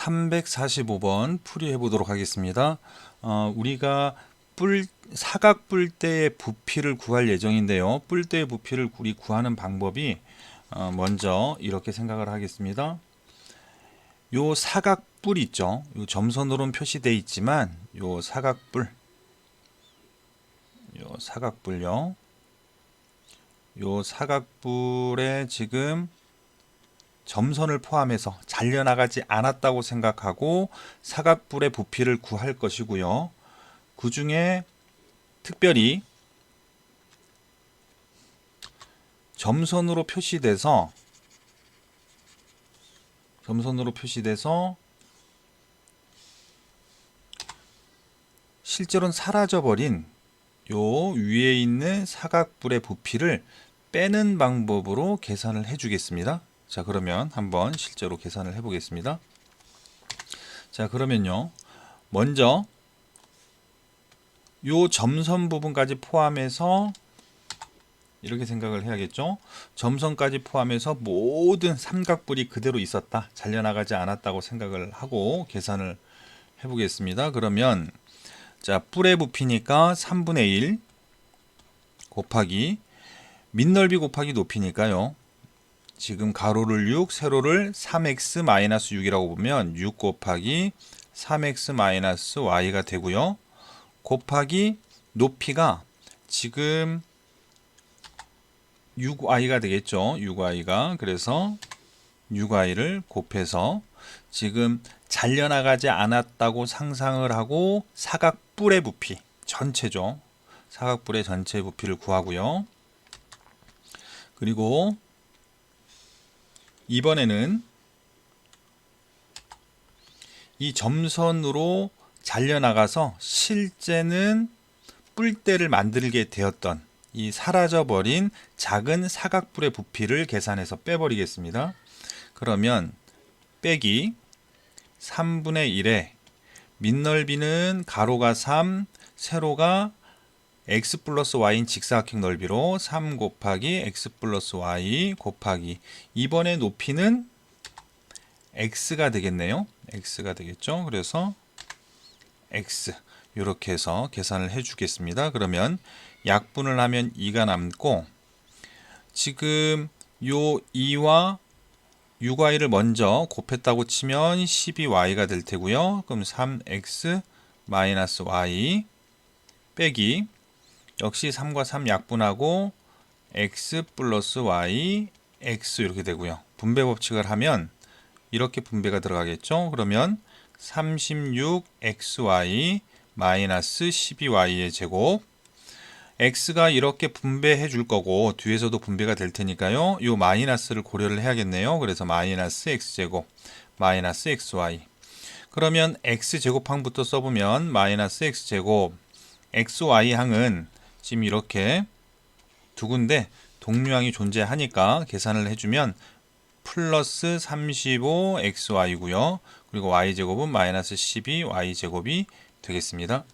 345번 풀이해 보도록 하겠습니다. 어, 우리가 뿔 사각 뿔대의 부피를 구할 예정인데요. 뿔대의 부피를 우리 구하는 방법이 어, 먼저 이렇게 생각을 하겠습니다. 요 사각 뿔 있죠. 요 점선으로는 표시되어 있지만 요 사각 뿔 요 사각 뿔요. 요 사각 뿔에 지금 점선을 포함해서 잘려나가지 않았다고 생각하고 사각뿔의 부피를 구할 것이고요. 그 중에 특별히 점선으로 표시돼서 점선으로 표시돼서 실제로는 사라져버린 요 위에 있는 사각뿔의 부피를 빼는 방법으로 계산을 해주겠습니다. 자 그러면 한번 실제로 계산을 해 보겠습니다. 자 그러면요. 먼저 요 점선 부분까지 포함해서 이렇게 생각을 해야겠죠? 점선까지 포함해서 모든 삼각뿔이 그대로 있었다 잘려나가지 않았다고 생각을 하고 계산을 해 보겠습니다. 그러면 자 뿔의 부피니까 3분의 1 곱하기 밑넓이 곱하기 높이니까요 지금 가로를 6, 세로를 3x-6이라고 보면 6 곱하기 3x-y가 되고요. 곱하기 높이가 지금 6y가 되겠죠. 6y가. 그래서 6y를 곱해서 지금 잘려나가지 않았다고 상상을 하고 사각뿔의 부피 전체죠. 사각뿔의 전체 부피를 구하고요. 그리고 이번에는 이 점선으로 잘려나가서 실제는 뿔대를 만들게 되었던 이 사라져버린 작은 사각뿔의 부피를 계산해서 빼버리겠습니다. 그러면 빼기 3분의 1에 밑 넓이는 가로가 3, 세로가 x 플러스 y인 직사각형 넓이로 3 곱하기 x 플러스 y 곱하기 이번에 높이는 x가 되겠네요. x가 되겠죠. 그래서 x 이렇게 해서 계산을 해 주겠습니다. 그러면 약분을 하면 2가 남고 지금 요 2와 6y를 먼저 곱했다고 치면 12y가 될 테고요. 그럼 3x 마이너스 y 빼기 역시 3과 3 약분하고 x 플러스 y x 이렇게 되고요. 분배 법칙을 하면 이렇게 분배가 들어가겠죠. 그러면 36xy 마이너스 12y의 제곱 x가 이렇게 분배해 줄 거고 뒤에서도 분배가 될 테니까요. 이 마이너스를 고려를 해야겠네요. 그래서 마이너스 x제곱 마이너스 xy 그러면 x제곱항부터 써보면 마이너스 x제곱 xy항은 지금 이렇게 두 군데 동류항이 존재하니까 계산을 해주면 플러스 35xy고요. 그리고 y제곱은 마이너스 12y제곱이 되겠습니다.